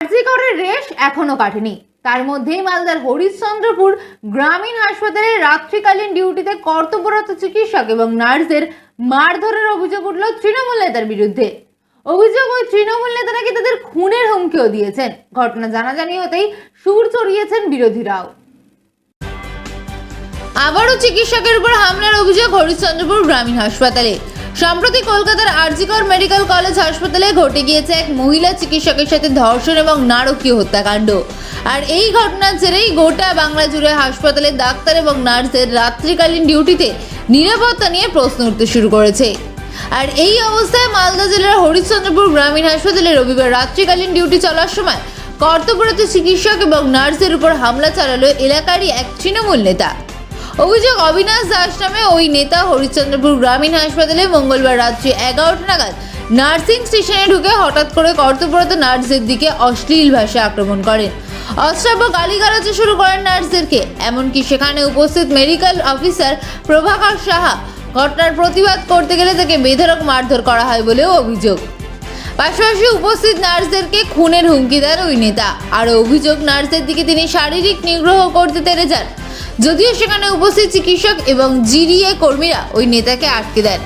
আরজিকরের রেশ এখনও কাটেনি। তার মধ্যেই মালদার হরিশ্চন্দ্রপুর গ্রামীণ হাসপাতালে রাত্রিকালীন ডিউটিতে কর্তব্যরত চিকিৎসক এবং নার্সদের মারধরের অভিযোগ উঠল তৃণমূল নেতার বিরুদ্ধে। অভিযোগ ওই তৃণমূল নেতা নাকি তাদের খুনের হুমকিও দিয়েছেন। ঘটনা জানাজানি হতেই সুর চড়িয়েছেন বিরোধীরাও। আবারও চিকিৎসকের উপর হামলার অভিযোগ হরিশ্চন্দ্রপুর গ্রামীণ হাসপাতালে। সম্প্রতি কলকাতার আরজিকর মেডিকেল কলেজ হাসপাতালে ঘটে গিয়েছে এক মহিলা চিকিৎসকের সাথে ধর্ষণ এবং নারকীয় হত্যাকাণ্ড। আর এই ঘটনার জেরেই গোটা বাংলা জুড়ে হাসপাতালে ডাক্তার এবং নার্সদের রাত্রিকালীন ডিউটিতে নিরাপত্তা নিয়ে প্রশ্ন উঠতে শুরু করেছে। আর এই অবস্থায় মালদা জেলার হরিশ্চন্দ্রপুর গ্রামীণ হাসপাতালে রবিবার রাত্রিকালীন ডিউটি চলার সময় কর্তব্যরত চিকিৎসক এবং নার্সের উপর হামলা চালালো এলাকারই এক তৃণমূল নেতা। অভিযোগ, অবিনাশ দাস নামে ওই নেতা হরিশ্চন্দ্রপুর গ্রামীণ হাসপাতালে মঙ্গলবার রাত্রি এগারোটা নাগাদ নার্সিং স্টেশনে ঢুকে হঠাৎ করে কর্তব্যরত নার্সদের দিকে অশ্লীল ভাষায় আক্রমণ করেন। অশ্রাব্য গালিগালাজে শুরু করেন নার্সদেরকে। এমনকি সেখানে উপস্থিত মেডিকেল অফিসার প্রভাকর সাহা ঘটনার প্রতিবাদ করতে গেলে তাকে বেধরক মারধর করা হয় বলেও অভিযোগ। পাশাপাশি উপস্থিত নার্সদেরকে খুনের হুমকি দেন ওই নেতা। আরও অভিযোগ নার্সদের দিকে তিনি শারীরিক নিগ্রহ করতে তেরে যান। যদিও সেখানে উপস্থিত চিকিৎসক এবং জিডিএ কর্মীরা ওই নেতাকে আটকে দেন।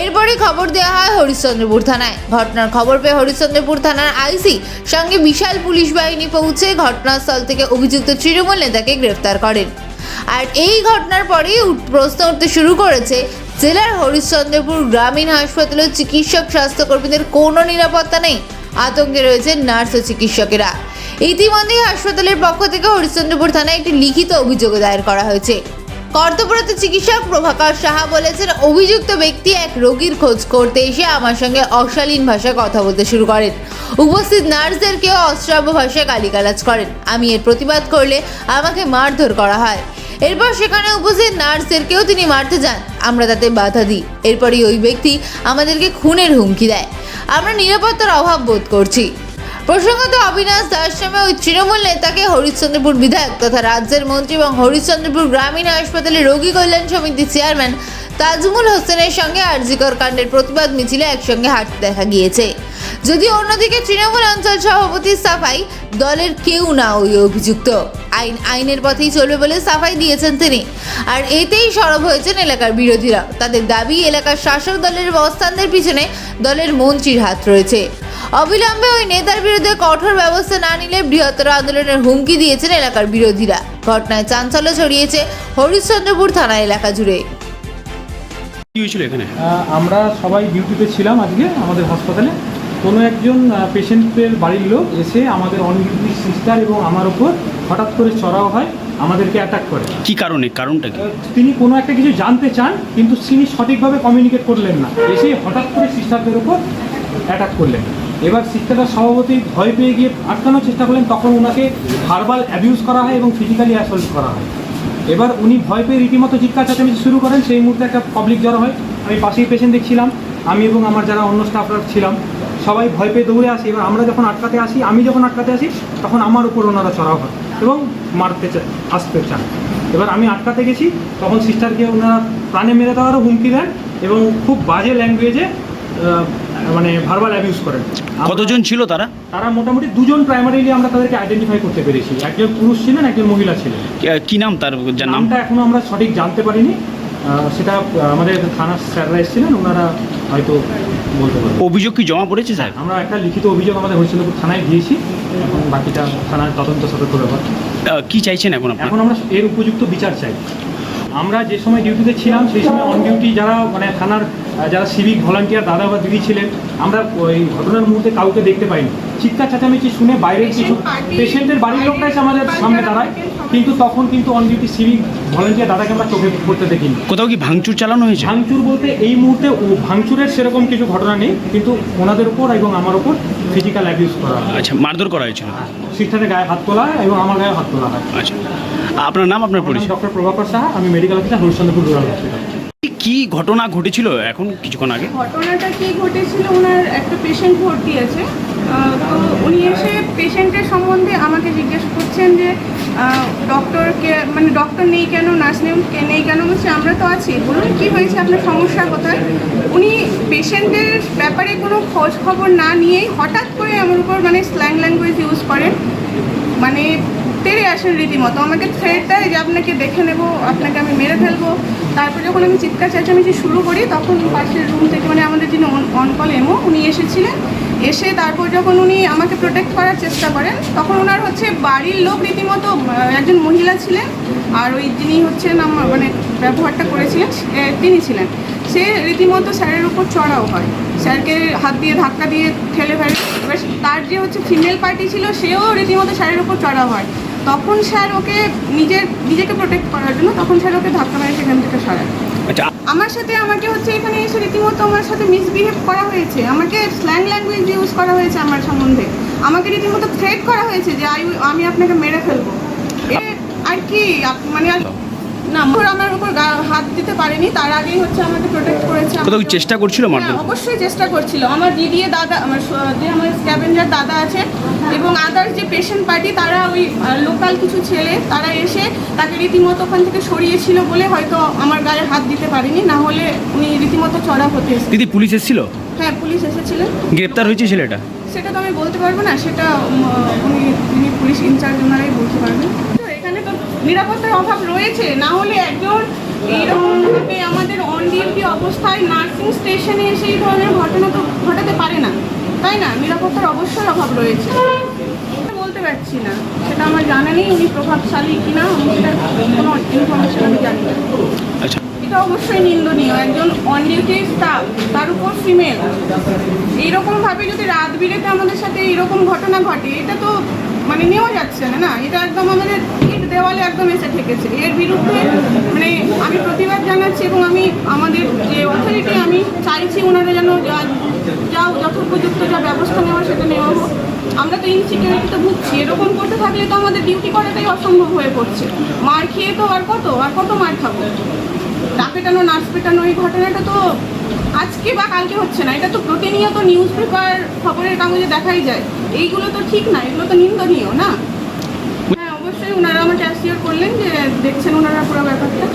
এরপরই খবর দেওয়া হয় হরিশ্চন্দ্রপুর থানায়। ঘটনার খবর পেয়ে হরিশ্চন্দ্রপুর থানার আইসি সঙ্গে বিশাল পুলিশ বাহিনী পৌঁছে ঘটনাস্থল থেকে অভিযুক্ত তৃণমূল নেতাকে গ্রেফতার করেন। আর এই ঘটনার পরেই প্রশ্ন উঠতে শুরু করেছে, জেলার হরিশ্চন্দ্রপুর গ্রামীণ হাসপাতালের চিকিৎসক স্বাস্থ্যকর্মীদের কোনো নিরাপত্তা নেই। আতঙ্কে রয়েছে নার্স ও চিকিৎসকেরা। ইতিমধ্যেই হাসপাতালের পক্ষ থেকে হরিশ্চন্দ্রপুর থানায় একটি লিখিত অভিযোগ দায়ের করা হয়েছে। কর্তব্যরত চিকিৎসক প্রভাকর সাহা বলেছেন, অভিযুক্ত ব্যক্তি এক রোগীর খোঁজ করতে এসে আমার সঙ্গে অশালীন ভাষায় কথা বলতে শুরু করেন। উপস্থিত নার্সদেরকেও অশ্রাব্য ভাষায় গালিগালাজ করেন। আমি এর প্রতিবাদ করলে আমাকে মারধর করা হয়। এরপর সেখানে উপস্থিত নার্সদেরকেও তিনি মারতে যান। আমরা তাতে বাধা দিই। এরপরই ওই ব্যক্তি আমাদেরকে খুনের হুমকি দেয়। আমরা নিরাপত্তার অভাব বোধ করছি। প্রসঙ্গত, অবিনাশ দাস নামে ওই তৃণমূল নেতাকে হরিশ্চন্দ্রপুর বিধায়ক তথা রাজ্যের মন্ত্রী এবং হরিশ্চন্দ্রপুর গ্রামীণ হাসপাতালে রোগী কল্যাণ সমিতির চেয়ারম্যান তাজমুল হোসেনের সঙ্গে আরজিকর কাণ্ডের প্রতিবাদ মিছিলে একসঙ্গে হাঁটতে দেখা গিয়েছে। যদিও অন্যদিকে তৃণমূল অঞ্চল সভাপতি সাফাই দলের কেউ না ওই অভিযুক্ত। আইন, আইনের পথেই চলবে বলে সাফাই দিয়েছেন তিনি। আর এতেই সরব হয়েছেন এলাকার বিরোধীরা। তাদের দাবি, এলাকার শাসক দলের অবস্থানদের পিছনে দলের মন্ত্রীর হাত রয়েছে। অবিলম্বে ওই নেতার বিরুদ্ধে কঠোর ব্যবস্থা না নিলে বৃহত্তর আন্দোলনের হুমকি দিয়েছেন এলাকার বিরোধীরা। ঘটনায় চাঞ্চল্য ছড়িয়েছে হরিশ্চন্দ্রপুর থানা এলাকা জুড়ে। হয়েছিল এখানে? আমরা সবাই ডিউটিতে ছিলাম আজকে আমাদের হাসপাতালে। কোনো একজন পেশেন্টের বাড়ির লোক এসে আমাদের অনডিউটি সিস্টার এবং আমার ওপর হঠাৎ করে চড়াও হয় আমাদেরকে অ্যাটাক করে। কি কারণে? কারণটা কি? তিনি কোনো একটা কিছু জানতে চান কিন্তু তিনি সঠিকভাবে কমিউনিকেট করলেন না। এসে হঠাৎ করে সিস্টারদের উপর অ্যাটাক করলেন। এবার সিস্টাররা স্বভাবতই ভয় পেয়ে গিয়ে আটকানোর চেষ্টা করলেন, তখন ওনাকে ভার্বাল অ্যাবিউজ করা হয় এবং ফিজিক্যালি অ্যাসল্ট করা হয়। এবার উনি ভয় পেয়ে রীতিমতো চিৎকার চেঁচামেচি শুরু করেন, সেই মুহূর্তে একটা পাবলিক জড়ো হয়। আমি পাশেই পেশেন্ট দেখছিলাম, আমি এবং আমার যারা অন্য স্টাফরা ছিলাম, সবাই ভয় পেয়ে দৌড়ে আসি। এবার আমরা যখন আটকাতে আসি, আমি যখন আটকাতে আসি, তখন আমার উপর ওনারা চড়াও হয় এবং মারতে চায় আসতে চান। এবার আমি আটকাতে গেছি, তখন সিস্টারকে ওনারা প্রাণে মেরে দেওয়ারও হুমকি দেন এবং খুব বাজে ল্যাঙ্গুয়েজে মানে ভার্বাল অ্যাবিউজ করেন। কতজন ছিল তারা? তারা মোটামুটি দুজন প্রাইমারিলি আমরা তাদেরকে আইডেন্টিফাই করতে পেরেছি। একজন পুরুষ ছিলেন একজন মহিলা ছিলেন। কি- নাম তার? নামটা এখনও আমরা সঠিক জানতে পারিনি। সেটা আমাদের থানার স্যাররা এসেছিলেন ওনারা হয়তো বলতে পারবেন। অভিযোগ কি জমা পড়েছে স্যার? আমরা একটা লিখিত অভিযোগ আমাদের হরিশ্চন্দ্রপুর থানায় দিয়েছি। এখন বাকিটা থানার তদন্ত সতর্ক ব্যাপার। কি চাইছেন এখন এখন আমরা এর উপযুক্ত বিচার চাই। আমরা যে সময় ডিউটিতে ছিলাম সেই সময় অন ডিউটি যারা মানে থানার যারা সিভিক ভলান্টিয়ার দাদা বা দিদি ছিলেন আমরা ওই ঘটনার মুহূর্তে কাউকে দেখতে পাইনি। চিৎকার চেঁচামেচি শুনে বাইরের কিছু পেশেন্টের বাড়ির লোকটা এসে আমাদের সামনে দাঁড়ায়। কিন্তু তখন কিন্তু অন ডিউটি সিভিক ভলান্টিয়ার দাদাকে আমরা চোখে পড়তে দেখিনি। কোথাও কি ভাঙচুর চালানো হয়েছে? ভাঙচুর বলতে এই মুহূর্তে ও ভাঙচুরের সেরকম কিছু ঘটনা নেই কিন্তু ওনাদের উপর এবং আমার উপর ফিজিক্যাল অ্যাবিউজ করা হয়। আচ্ছা মারধর করা হয়েছিল? সিস্টারের গায়ে হাত তোলা এবং আমার গায়ে হাত তোলা হয়। আচ্ছা আপনার নাম আপনার পরিচয়? ডক্টর প্রভাকর সাহা আমি medical officer Harishchandrapur rural hospital কি ঘটনা ঘটেছিল এখন কিছুক্ষণ আগে? ঘটনাটা কি ঘটেছিল? ওনার একটা পেশেন্ট ভর্তি আছে। তো উনি এসে পেশেন্টের সম্বন্ধে আমাকে জিজ্ঞেস করছেন যে ডক্টরকে মানে ডক্টর নেই কেন নার্স নেই নেই কেন? বলছে, আমরা তো আছি। বলুন, কী হয়েছে? আপনার সমস্যা কোথায়? উনি পেশেন্টের ব্যাপারে কোনো খোঁজ খবর না নিয়েই হঠাৎ করে আমার উপর মানে স্ল্যাং ল্যাঙ্গুয়েজ ইউজ করেন। মানে তেড়ে আসেন রীতিমতো। আমাকে থ্রেট দেয় যে আপনাকে দেখে নেব, আপনাকে আমি মেরে ফেলব। তারপর যখন আমি চিৎকার চেঁচামেচি শুরু করি, তখন পাশের রুম থেকে মানে আমাদের যিনি অন কল এমও উনি এসেছিলেন। এসে তারপর যখন উনি আমাকে প্রোটেক্ট করার চেষ্টা করেন, তখন ওনার হচ্ছে বাড়ির লোক রীতিমতো একজন মহিলা ছিলেন, আর ওই যিনি হচ্ছেন আমার মানে ব্যবহারটা করেছিলেন তিনি ছিলেন। সে রীতিমতো স্যারের উপর চড়াও হয়। স্যারকে হাত দিয়ে ধাক্কা দিয়ে ঠেলে ফেলে। এবার তার যে হচ্ছে ফিমেল পার্টি ছিল, সেও রীতিমতো স্যারের উপর চড়াও হয়। তখন স্যার ওকে নিজের নিজেকে প্রোটেক্ট করার জন্য তখন স্যার ওকে ধাক্কা মেরে সেখান থেকে সরায়। আচ্ছা আমার সাথে আমাকে হচ্ছে এখানে এসে রীতিমতো আমার সাথে মিসবিহেভ করা হয়েছে। আমাকে স্ল্যাং ল্যাঙ্গুয়েজ ইউজ করা হয়েছে আমার সম্বন্ধে। আমাকে রীতিমতো থ্রেট করা হয়েছে যে আই আমি আপনাকে মেরে ফেলব। এ আর কি মানে আর- না মোর আমার উপর হাত দিতে পারেনি তার আগেই হচ্ছে আমাকে প্রোটেক্ট করেছে কোথাও চেষ্টা করছিল মারধর? হ্যাঁ, অবশ্যই চেষ্টা করছিল। আমার দিদি দাদা আমার যে আমার স্ক্যাভেঞ্জার দাদা আছে এবং আদার্স যে পেশেন্ট পার্টি তারা ওই লোকাল কিছু ছেলে তারা এসে তাকে রীতিমতো ওখান থেকে সরিয়েছিল বলে হয়তো আমার গায়ে হাত দিতে পারেনি না হলে উনি রীতিমতো চড়া হতে দিদি পুলিশ এসেছিল? হ্যাঁ পুলিশ এসেছিলেন গ্রেপ্তার হয়েছে ছেলেটা? সেটা তো আমি বলতে পারব না সেটা উনি পুলিশ ইনচার্জ ওনারাই বলতে পারবেন। নিরাপত্তার অভাব রয়েছে না হলে একজন এইরকমভাবে আমাদের অন ডিউটি অবস্থায় নার্সিং স্টেশনে এসে এই ধরনের ঘটনা তো ঘটাতে পারে না তাই না? নিরাপত্তার অবশ্যই অভাব রয়েছে। বলতে পারছি না সেটা আমার জানা নেই উনি প্রভাবশালী কিনা আমি সেটা কোনো ইনফরমেশন আমি জানি না। আচ্ছা। এটা অবশ্যই নিন্দনীয় একজন অন ডিউটি স্টাফ তার উপর ফিমেল এইরকম ভাবে যদি রাত বিরেতে আমাদের সাথে এরকম ঘটনা ঘটে এটা তো মানে নেওয়া যাচ্ছে না না, এটা একদম আমাদের ইট দেওয়ালে একদম এসে ঠেকেছে। এর বিরুদ্ধে মানে আমি প্রতিবাদ জানাচ্ছি এবং আমি আমাদের যে অথরিটি আমি চাইছি ওনারা যেন যা- যথোপযুক্ত যা ব্যবস্থা নেওয়া সেটা নেওয়া হোক। আমরা তো ইনসিকিউরিটিতে ভুগছি, এরকম করতে থাকলে তো আমাদের ডিউটি করাটাই অসম্ভব হয়ে পড়ছে। মার খেয়ে তো আর কত আর কত মার খাব? ডাক পেটানো, নার্স পেটানো, এই ঘটনাটা তো আজকে বা কালকে হচ্ছে না, এটা তো প্রতিনিয়ত নিউজ পেপার খবরের কাগজে দেখাই যায়। এইগুলো তো ঠিক না এগুলো তো নিন্দনীয় না? হ্যাঁ অবশ্যই ওনারা আমাকে অ্যাসিওর করলেন যে দেখছেন ওনারা পুরো ব্যাপারটা।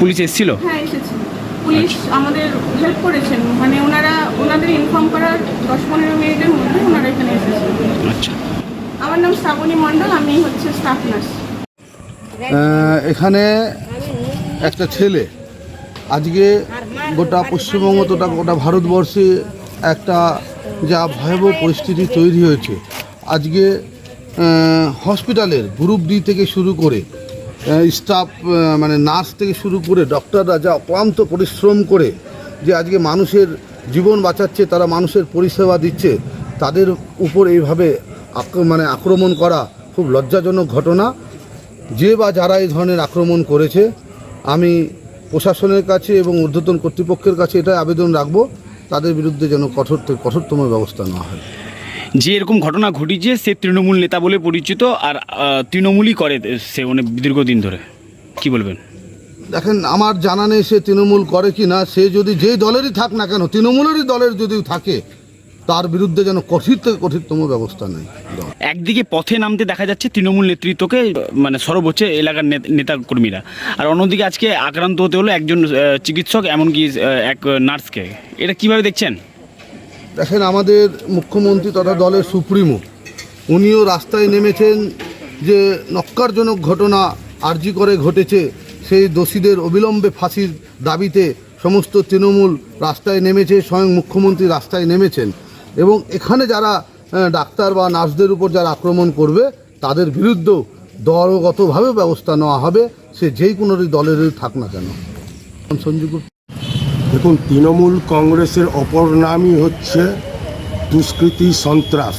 পুলিশ এসেছিল? হ্যাঁ এসেছে। পুলিশ আমাদের হেল্প করেছেন। মানে ওনারা ওনাদের ইনফর্ম করার দশ পনেরো মিনিটের মধ্যে ওনারা এখানে এসেছেন আচ্ছা। আমার নাম শ্রাবণী মণ্ডল আমি হচ্ছে স্টাফ নার্স এখানে একটা ছেলে আজকে গোটা পশ্চিমবঙ্গ তোটা গোটা ভারতবর্ষে একটা যা ভয়াবহ পরিস্থিতি তৈরি হয়েছে। আজকে হসপিটালের গ্রুপ ডি থেকে শুরু করে স্টাফ মানে নার্স থেকে শুরু করে ডক্টররা যা অক্লান্ত পরিশ্রম করে যে আজকে মানুষের জীবন বাঁচাচ্ছে, তারা মানুষের পরিষেবা দিচ্ছে, তাদের উপর এইভাবে মানে আক্রমণ করা খুব লজ্জাজনক ঘটনা। যে বা যারা এই ধরনের আক্রমণ করেছে, আমি প্রশাসনের কাছে এবং ঊর্ধ্বতন কর্তৃপক্ষের কাছে এটাই আবেদন রাখব তাদের বিরুদ্ধে যেন কঠোর থেকে কঠোরতম ব্যবস্থা নেওয়া হয়। যে এরকম ঘটনা ঘটিছে সে তৃণমূল নেতা বলে পরিচিত আর তৃণমূলই করে সে মানে দীর্ঘদিন ধরে। কি বলবেন? দেখেন আমার জানা নেই সে তৃণমূল করে কি না সে যদি যেই দলেরই থাক না কেন তৃণমূলেরই দলের যদি থাকে তার বিরুদ্ধে যেন কঠিন থেকে কঠিনতম ব্যবস্থা নেয় একদিকে পথে নামতে দেখা যাচ্ছে তৃণমূল নেতৃত্বকে মানে সর্বোচ্চ এলাকার নেত- নেতা কর্মীরা আর অন্যদিকে আজকে আক্রান্ত হতে হলো একজন চিকিৎসক এমনকি এক নার্সকে। এটা কীভাবে দেখছেন? দেখেন আমাদের মুখ্যমন্ত্রী তথা দলের সুপ্রিমো উনিও রাস্তায় নেমেছেন যে নক্কারজনক ঘটনা আর্জি করে ঘটেছে সেই দোষীদের অবিলম্বে ফাঁসির দাবিতে সমস্ত তৃণমূল রাস্তায় নেমেছে স্বয়ং মুখ্যমন্ত্রী রাস্তায় নেমেছেন। এবং এখানে যারা ডাক্তার বা নার্সদের উপর যারা আক্রমণ করবে, তাদের বিরুদ্ধেও দলগতভাবে ব্যবস্থা নেওয়া হবে। সে যেই কোনো দলেরই থাক না কেন। সঞ্জু গুপ্ত। দেখুন, তৃণমূল কংগ্রেসের অপর নামই হচ্ছে দুষ্কৃতি সন্ত্রাস।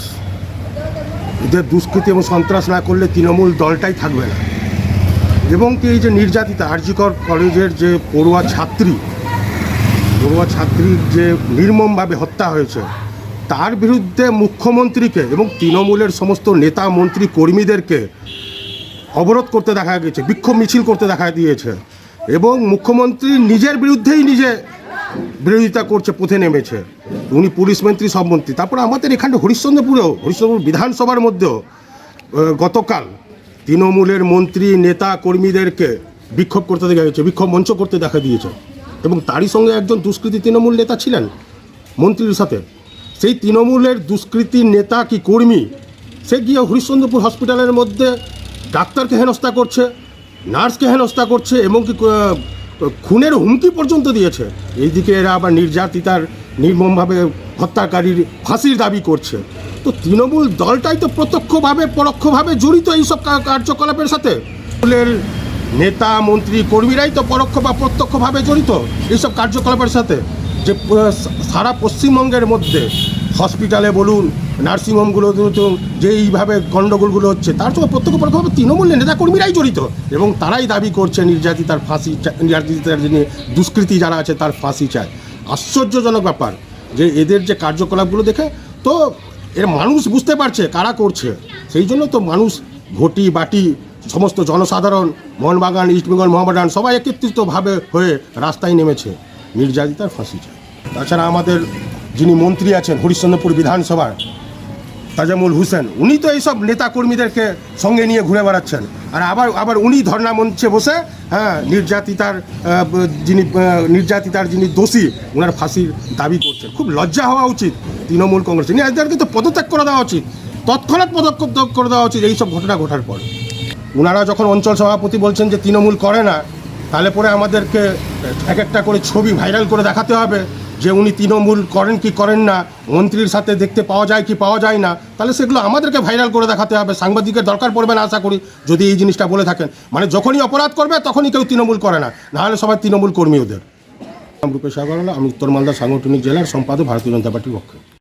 এদের দুষ্কৃতি এবং সন্ত্রাস না করলে তৃণমূল দলটাই থাকবে না। এবং কি এই যে নির্যাতিতা, আরজিকর কলেজের যে পড়ুয়া ছাত্রী, পড়ুয়া ছাত্রীর যে নির্মমভাবে হত্যা হয়েছে তার বিরুদ্ধে মুখ্যমন্ত্রীকে এবং তৃণমূলের সমস্ত নেতা, মন্ত্রী, কর্মীদেরকে অবরোধ করতে দেখা গেছে, বিক্ষোভ মিছিল করতে দেখা দিয়েছে এবং মুখ্যমন্ত্রী নিজের বিরুদ্ধেই নিজে বিরোধিতা করছে, পথে নেমেছে। উনি পুলিশ মন্ত্রী, সব মন্ত্রী। তারপরে আমাদের এখানে হরিশ্চন্দ্রপুরেও, হরিশ্চন্দ্রপুর বিধানসভার মধ্যেও গতকাল তৃণমূলের মন্ত্রী, নেতা, কর্মীদেরকে বিক্ষোভ করতে দেখা গেছে, বিক্ষোভ মঞ্চ করতে দেখা দিয়েছে। এবং তারই সঙ্গে একজন দুষ্কৃতী তৃণমূল নেতা ছিলেন মন্ত্রীর সাথে। সেই তৃণমূলের দুষ্কৃতী নেতা কি কর্মী? সে গিয়ে হরিশ্চন্দ্রপুর হসপিটালের মধ্যে ডাক্তারকে হেনস্থা করছে, নার্সকে হেনস্থা করছে এবং কি খুনের হুমকি পর্যন্ত দিয়েছে। এইদিকে এরা আবার নির্যাতিতার, নির্মমভাবে হত্যাকারীর ফাঁসির দাবি করছে। তো তৃণমূল দলটাই তো প্রত্যক্ষভাবে, পরোক্ষভাবে জড়িত এইসব কার্যকলাপের সাথে। তৃণমূলের নেতা, মন্ত্রী, কর্মীরাই তো পরোক্ষ বা প্রত্যক্ষভাবে জড়িত এইসব কার্যকলাপের সাথে। যে সারা পশ্চিমবঙ্গের মধ্যে হসপিটালে বলুন নার্সিংহোমগুলো যে এইভাবে গণ্ডগোলগুলো হচ্ছে, তার সঙ্গে প্রত্যক্ষ পরোক্ষভাবে তৃণমূলের নেতাকর্মীরাই জড়িত এবং তারাই দাবি করছে নির্যাতিতার ফাঁসি নির্যাতিতার যিনি দুষ্কৃতী যারা আছে তার ফাঁসি চায়। আশ্চর্যজনক ব্যাপার যে এদের যে কার্যকলাপগুলো দেখে, তো এর মানুষ বুঝতে পারছে কারা করছে। সেই জন্য তো মানুষ ঘটি, বাটি, সমস্ত জনসাধারণ, মোহনবাগান, ইস্টবেঙ্গল, মোহামেডান সবাই একত্রিতভাবে হয়ে রাস্তায় নেমেছে। নির্যাতিতার ফাঁসি চায়। তাছাড়া আমাদের যিনি মন্ত্রী আছেন হরিশ্চন্দ্রপুর বিধানসভার তাজামুল হোসেন, উনি তো এইসব নেতা কর্মীদেরকে সঙ্গে নিয়ে ঘুরে বেড়াচ্ছেন। আর আবার আবার উনি ধর্ণা মঞ্চে বসে হ্যাঁ নির্যাতিতার যিনি নির্যাতিতার যিনি দোষী ওনার ফাঁসির দাবি করছেন। খুব লজ্জা হওয়া উচিত তৃণমূল কংগ্রেস। এদেরকে তো পদত্যাগ করে দেওয়া উচিত। তৎক্ষণাৎ পদক্ষেপ করে দেওয়া উচিত এইসব ঘটনা ঘটার পর। ওনারা যখন অঞ্চল সভাপতি বলছেন যে তৃণমূল করে না, তাহলে পরে আমাদেরকে এক একটা করে ছবি ভাইরাল করে দেখাতে হবে। যে উনি তৃণমূল করেন কি করেন না, মন্ত্রীর সাথে দেখতে পাওয়া যায় কি পাওয়া যায় না, তাহলে সেগুলো আমাদেরকে ভাইরাল করে দেখাতে হবে। সাংবাদিকের দরকার পড়বে না আশা করি, যদি এই জিনিসটা বলে থাকেন। মানে যখনই অপরাধ করবে, তখনই কেউ তৃণমূল করে না। নাহলে সবাই তৃণমূল কর্মী ওদের। রূপেশ আগরওয়ালা, আমি উত্তর মালদা সাংগঠনিক জেলার সম্পাদক, ভারতীয় জনতা পার্টির পক্ষে।